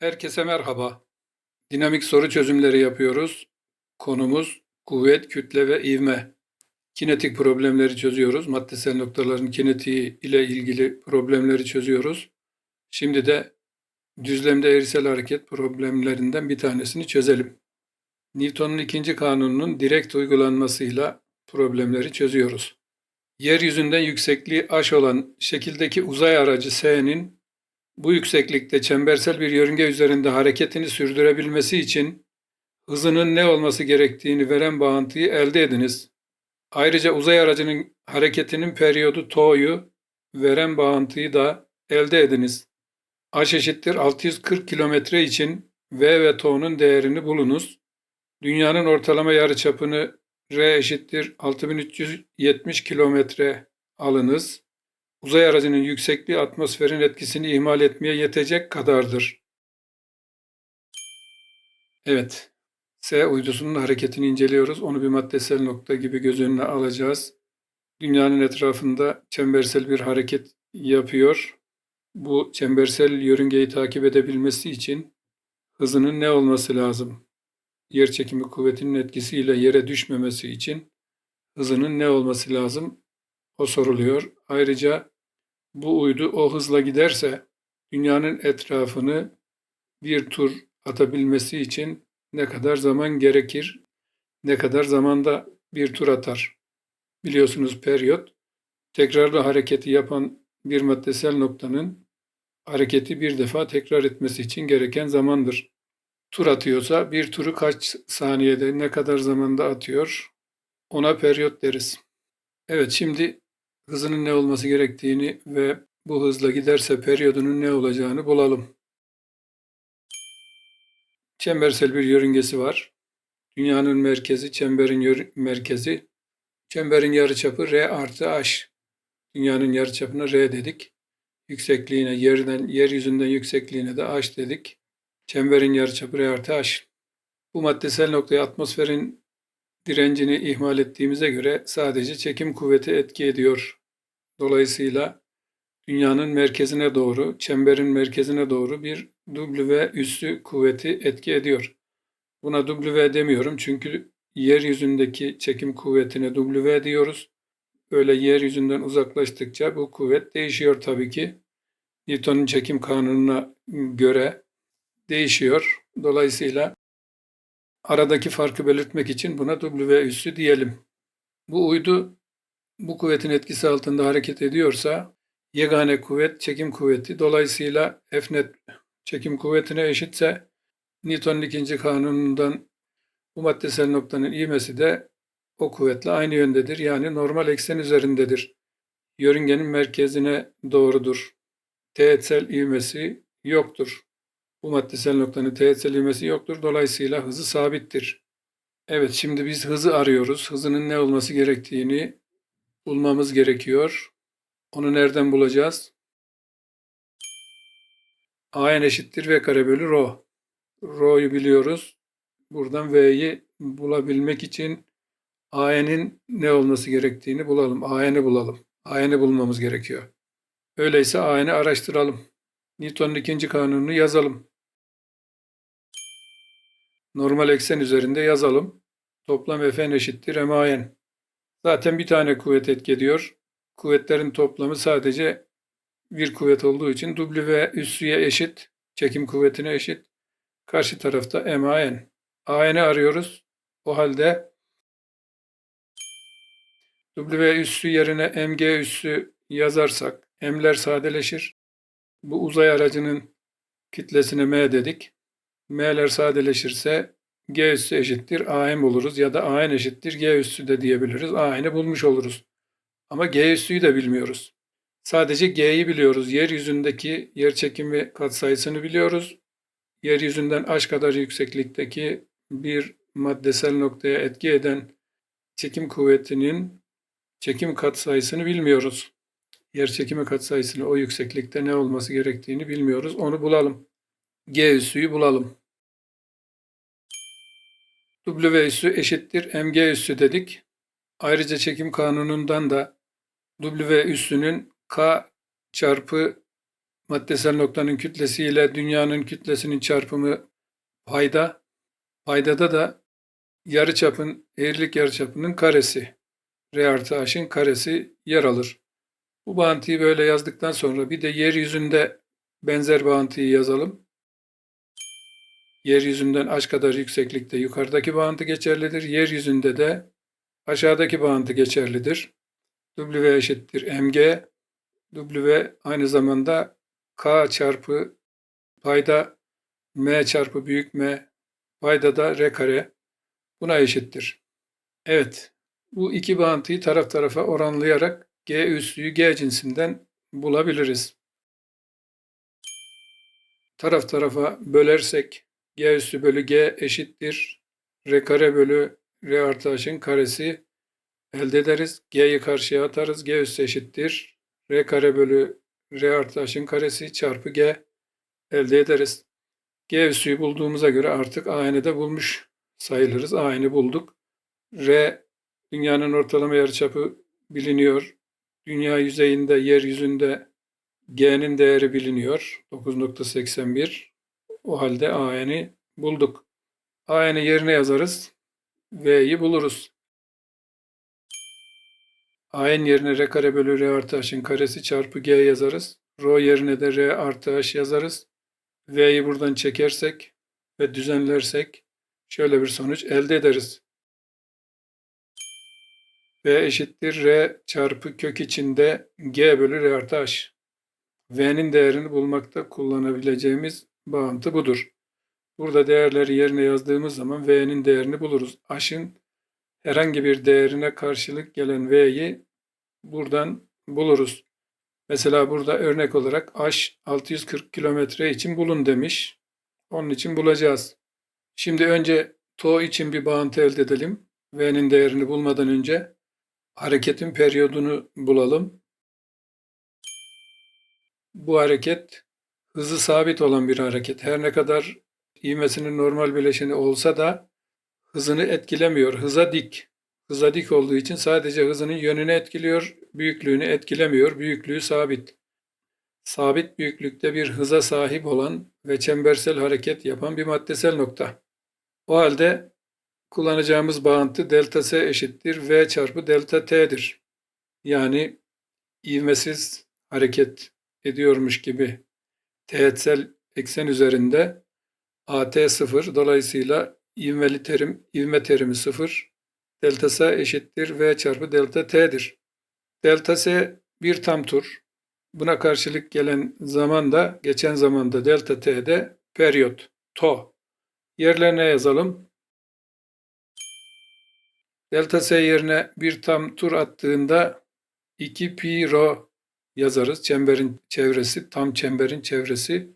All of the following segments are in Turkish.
Herkese merhaba. Dinamik soru çözümleri yapıyoruz. Konumuz kuvvet, kütle ve ivme. Kinetik problemleri çözüyoruz. Maddesel noktaların kinetiği ile ilgili problemleri çözüyoruz. Şimdi de düzlemde eğrisel hareket problemlerinden bir tanesini çözelim. Newton'un ikinci kanununun direkt uygulanmasıyla problemleri çözüyoruz. Yeryüzünden yüksekliği h olan şekildeki uzay aracı S'nin bu yükseklikte çembersel bir yörünge üzerinde hareketini sürdürebilmesi için hızının ne olması gerektiğini veren bağıntıyı elde ediniz. Ayrıca uzay aracının hareketinin periyodu tau'yu veren bağıntıyı da elde ediniz. H eşittir 640 kilometre için V ve tau'nun değerini bulunuz. Dünyanın ortalama yarıçapını R eşittir 6370 kilometre alınız. Uzay aracının yüksekliği atmosferin etkisini ihmal etmeye yetecek kadardır. Evet, S uydusunun hareketini inceliyoruz. Onu bir maddesel nokta gibi göz önüne alacağız. Dünyanın etrafında çembersel bir hareket yapıyor. Bu çembersel yörüngeyi takip edebilmesi için hızının ne olması lazım? Yer çekimi kuvvetinin etkisiyle yere düşmemesi için hızının ne olması lazım? O soruluyor. Ayrıca bu uydu o hızla giderse dünyanın etrafını bir tur atabilmesi için ne kadar zaman gerekir? Ne kadar zamanda bir tur atar? Biliyorsunuz periyot tekrarlı hareketi yapan bir maddesel noktanın hareketi bir defa tekrar etmesi için gereken zamandır. Tur atıyorsa bir turu kaç saniyede ne kadar zamanda atıyor? Ona periyot deriz. Evet şimdi hızının ne olması gerektiğini ve bu hızla giderse periyodunun ne olacağını bulalım. Çembersel bir yörüngesi var. Dünyanın merkezi, çemberin merkezi. Çemberin yarıçapı R artı H. Dünyanın yarıçapına R dedik. Yüksekliğine, yerden, yeryüzünden yüksekliğine de H dedik. Çemberin yarıçapı R artı H. Bu maddesel noktaya atmosferin direncini ihmal ettiğimize göre sadece çekim kuvveti etki ediyor. Dolayısıyla dünyanın merkezine doğru, çemberin merkezine doğru bir W üssü kuvveti etki ediyor. Buna W demiyorum çünkü yeryüzündeki çekim kuvvetine W diyoruz. Öyle yeryüzünden uzaklaştıkça bu kuvvet değişiyor tabii ki. Newton'un çekim kanununa göre değişiyor. Dolayısıyla aradaki farkı belirtmek için buna W üssü diyelim. Bu uydu bu kuvvetin etkisi altında hareket ediyorsa yegane kuvvet çekim kuvveti. Dolayısıyla F net çekim kuvvetine eşitse Newton'un ikinci kanunundan bu maddesel noktanın ivmesi de o kuvvetle aynı yöndedir. Yani normal eksen üzerindedir. Yörüngenin merkezine doğrudur. Teğetsel ivmesi yoktur. Bu maddesel noktanın teğetsel ivmesi yoktur. Dolayısıyla hızı sabittir. Evet şimdi biz hızı arıyoruz. Hızının ne olması gerektiğini bulmamız gerekiyor. Onu nereden bulacağız? An eşittir V kare bölü rho. Rho'yu biliyoruz. Buradan V'yi bulabilmek için AN'in ne olması gerektiğini bulalım. AN'i bulalım. AN'i bulmamız gerekiyor. Öyleyse AN'i araştıralım. Newton'un ikinci kanununu yazalım. Normal eksen üzerinde yazalım. Toplam Fn eşittir MAN. Zaten bir tane kuvvet etki ediyor. Kuvvetlerin toplamı sadece bir kuvvet olduğu için W üssüye eşit, çekim kuvvetine eşit. Karşı tarafta MAN. AN'i arıyoruz. O halde W üssü yerine MG üssü yazarsak M'ler sadeleşir. Bu uzay aracının kitlesine M dedik. M'ler sadeleşirse G üssü eşittir AM oluruz ya da AN eşittir G üssü de diyebiliriz. AN'i bulmuş oluruz. Ama G üssüyü de bilmiyoruz. Sadece G'yi biliyoruz. Yeryüzündeki yer çekimi katsayısını biliyoruz. Yeryüzünden H kadar yükseklikteki bir maddesel noktaya etki eden çekim kuvvetinin çekim katsayısını bilmiyoruz. Yer çekimi katsayısını o yükseklikte ne olması gerektiğini bilmiyoruz. Onu bulalım. G üssüyü bulalım. W üssü eşittir mg üssü dedik. Ayrıca çekim kanunundan da W üssünün K çarpı maddesel noktanın kütlesi ile dünyanın kütlesinin çarpımı payda. Paydada da yarıçapın, eğrilik yarıçapının karesi. R artı H'in karesi yer alır. Bu bağıntıyı böyle yazdıktan sonra bir de yeryüzünde benzer bağıntıyı yazalım. Yeryüzünden h kadar yükseklikte yukarıdaki bağıntı geçerlidir. Yeryüzünde de aşağıdaki bağıntı geçerlidir. W eşittir mg. W aynı zamanda k çarpı payda m çarpı büyük m payda da r kare buna eşittir. Evet, bu iki bağıntıyı taraf tarafa oranlayarak G üssüyü G cinsinden bulabiliriz. Taraf tarafa bölersek G üssü bölü G eşittir. R kare bölü R artı H'ın karesi elde ederiz. G'yi karşıya atarız. G üssü eşittir. R kare bölü R artı H'ın karesi çarpı G elde ederiz. G üssüyü bulduğumuza göre artık A'nı da bulmuş sayılırız. A'nı bulduk. R dünyanın ortalama yarıçapı biliniyor. Dünya yüzeyinde, yeryüzünde G'nin değeri biliniyor. 9.81. O halde AN'i bulduk. AN'i yerine yazarız. V'yi buluruz. AN yerine R kare bölü R artı H'in karesi çarpı G yazarız. Rho yerine de R artı H yazarız. V'yi buradan çekersek ve düzenlersek şöyle bir sonuç elde ederiz. V eşittir R çarpı kök içinde G bölü R artı H. V'nin değerini bulmakta kullanabileceğimiz bağıntı budur. Burada değerleri yerine yazdığımız zaman V'nin değerini buluruz. H'ın herhangi bir değerine karşılık gelen V'yi buradan buluruz. Mesela burada örnek olarak H 640 kilometre için bulun demiş. Onun için bulacağız. Şimdi önce to için bir bağıntı elde edelim. V'nin değerini bulmadan önce hareketin periyodunu bulalım. Bu hareket hızı sabit olan bir hareket. Her ne kadar ivmesinin normal bileşeni olsa da hızını etkilemiyor. Hıza dik. Hıza dik olduğu için sadece hızının yönünü etkiliyor, büyüklüğünü etkilemiyor. Büyüklüğü sabit. Sabit büyüklükte bir hıza sahip olan ve çembersel hareket yapan bir maddesel nokta. O halde kullanacağımız bağıntı delta S eşittir V çarpı delta T'dir. Yani ivmesiz hareket ediyormuş gibi teğetsel eksen üzerinde AT sıfır dolayısıyla ivmeli terim, ivme terimi sıfır delta S eşittir V çarpı delta T'dir. Delta S bir tam tur. Buna karşılık gelen zaman da geçen zamanda delta T'de periyot, to. Yerlerine yazalım. Delta S yerine bir tam tur attığında 2 pi rho yazarız. Çemberin çevresi, tam çemberin çevresi.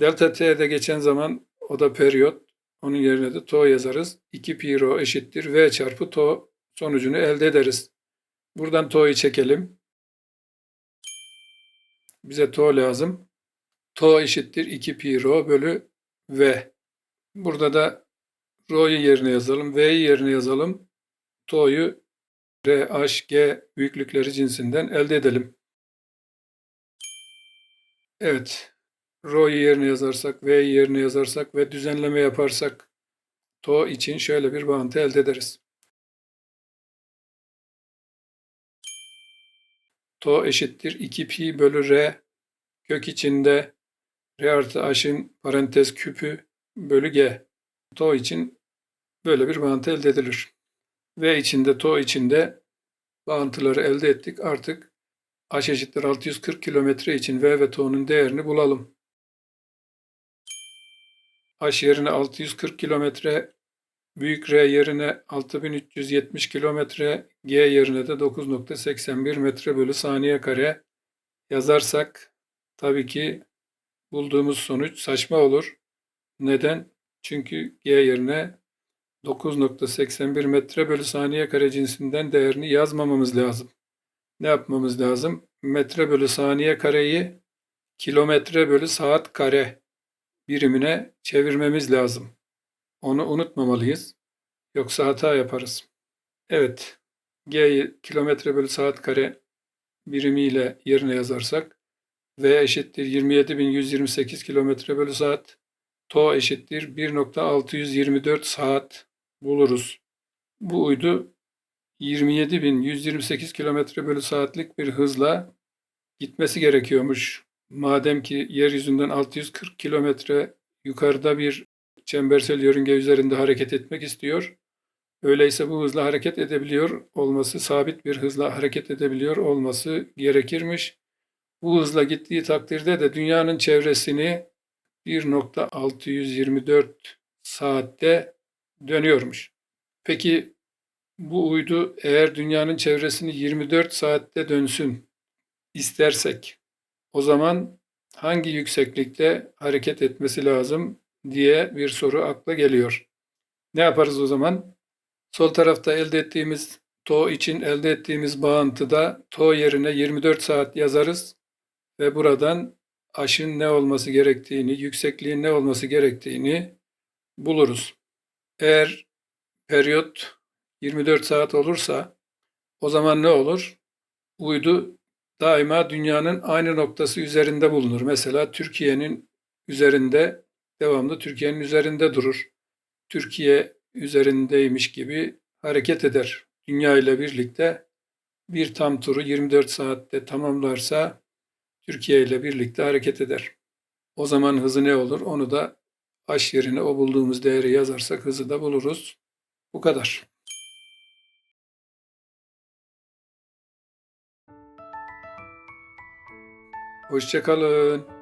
Delta T'de geçen zaman o da periyot. Onun yerine de to yazarız. 2 pi rho eşittir v çarpı to sonucunu elde ederiz. Buradan to'yu çekelim. Bize to lazım. To eşittir 2 pi rho bölü v. Burada da rho'yu yerine yazalım. V'yi yerine yazalım. To'yu R, H, G büyüklükleri cinsinden elde edelim. Evet. Rho'yu yerine yazarsak, V'yi yerine yazarsak ve düzenleme yaparsak To için şöyle bir bağıntı elde ederiz. To eşittir 2 pi bölü R kök içinde R artı H'in parantez küpü bölü G. To için böyle bir bağıntı elde edilir. V içinde, to içinde bağıntıları elde ettik. Artık H eşittir 640 kilometre için V ve to'nun değerini bulalım. H yerine 640 kilometre, büyük R yerine 6370 kilometre, G yerine de 9.81 metre bölü saniye kare yazarsak tabii ki bulduğumuz sonuç saçma olur. Neden? Çünkü G yerine 9.81 metre bölü saniye kare cinsinden değerini yazmamamız lazım. Ne yapmamız lazım? Metre bölü saniye kareyi kilometre bölü saat kare birimine çevirmemiz lazım. Onu unutmamalıyız. Yoksa hata yaparız. Evet, G'yi kilometre bölü saat kare birimiyle yerine yazarsak V eşittir 27.128 km bölü saat. To eşittir 1.624 saat buluruz. Bu uydu 27.128 km bölü saatlik bir hızla gitmesi gerekiyormuş. Madem ki yeryüzünden 640 kilometre yukarıda bir çembersel yörünge üzerinde hareket etmek istiyor. Öyleyse bu hızla hareket edebiliyor olması, sabit bir hızla hareket edebiliyor olması gerekirmiş. Bu hızla gittiği takdirde de dünyanın çevresini 1.624 saatte dönüyormuş. Peki bu uydu eğer dünyanın çevresini 24 saatte dönsün istersek o zaman hangi yükseklikte hareket etmesi lazım diye bir soru akla geliyor. Ne yaparız o zaman? Sol tarafta elde ettiğimiz to için elde ettiğimiz bağıntıda to yerine 24 saat yazarız ve buradan aşın ne olması gerektiğini, yüksekliğin ne olması gerektiğini buluruz. Eğer periyot 24 saat olursa o zaman ne olur? Uydu daima dünyanın aynı noktası üzerinde bulunur. Mesela Türkiye'nin üzerinde devamlı Türkiye'nin üzerinde durur. Türkiye üzerindeymiş gibi hareket eder. Dünya ile birlikte bir tam turu 24 saatte tamamlarsa Türkiye ile birlikte hareket eder. O zaman hızı ne olur? Onu da aş yerine o bulduğumuz değeri yazarsak hızı da buluruz. Bu kadar. Hoşçakalın.